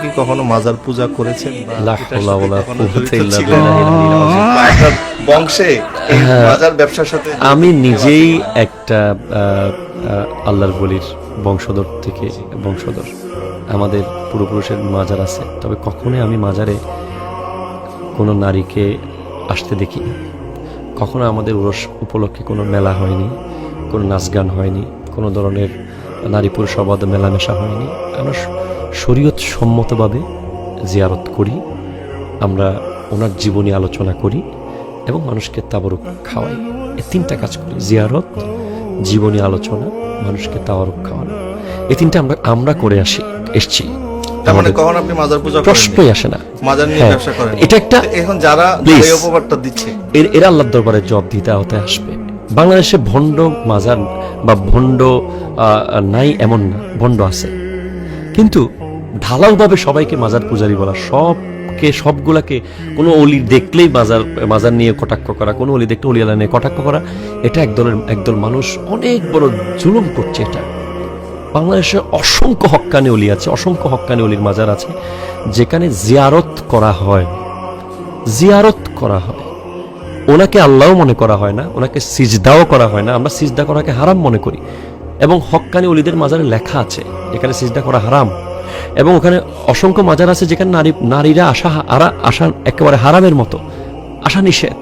কি কখনো মাজার পূজা করেছেন বংশে মাজার ব্যবসার সাথে আমি নিজেই একটা আল্লাহর বলির বংশধর থেকে বংশধর। আমাদের পূর্বপুরুষের মাজার আছে। তবে কখনোই আমি মাজারে কোনো নারীকে আসতে দেখিনি কখনো আমাদের উরস উপলক্ষে কোনো মেলা হয়নি কোনো নাচ গান হয়নি কোনো ধরনের নারী পুরুষ অবাধ মেলামেশা হয়নি। আমরা শরীয়ত সম্মতভাবে জিয়ারত করি আমরা ওনার জীবনী আলোচনা করি এবং মানুষকে তাবরুক খাওয়াই। এই তিনটা কাজ করি জিয়ারত জীবনী আলোচনা মানুষকে তাবরুক খাওয়ানো। এই তিনটা আমরা আমরা করে আসি এসছি। মানে আমাদের কখন আপনি মাজার পূজা প্রশ্নই আসে না। মাজার নিয়ে হ্যাঁ, ব্যবসা করেন এটা একটা- এখন যারা এই দিচ্ছে। এর এরা আল্লাহর দরবারে দিতে হতে আসবে। বাংলাদেশে ভণ্ড মাজার বা ভণ্ড নাই এমন না ভণ্ড আছে। কিন্তু ঢালাওভাবে সবাইকে মাজার পূজারি বলা, সবকে, সবগুলাকে কোনো অলি দেখলেই মাজার মাজার নিয়ে কটাক্ষ করা, কোনো অলি দেখলে অলিয়ালা নিয়ে কটাক্ষ করা, এটা একদলের একদল মানুষ অনেক বড় জুলুম করছে এটা। বাংলাদেশে অসংখ্য হক্কানি অলি আছে, অসংখ্য হক্কানি অলির মাজার আছে, যেখানে জিয়ারত করা হয়। জিয়ারত করা হয়। ওনাকে আল্লাহও মনে করা হয় না, ওনাকে সিজদাও করা হয় না। আমরা সিজদা করাকে হারাম মনে করি। এবং হক্কানি অলিদের মাজারে লেখা আছে এখানে সিজদা করা হারাম। এবং ওখানে অসংখ্য মাজার আছে যেখানে নারী, নারীরা আসা, আরা, আসা একেবারে হারামের মতো, আসা নিষেধ।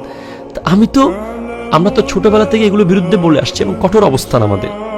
আমি তো, আমরা তো ছোটবেলা থেকে এগুলোর বিরুদ্ধে বলে আসছি এবং কঠোর অবস্থান আমাদের।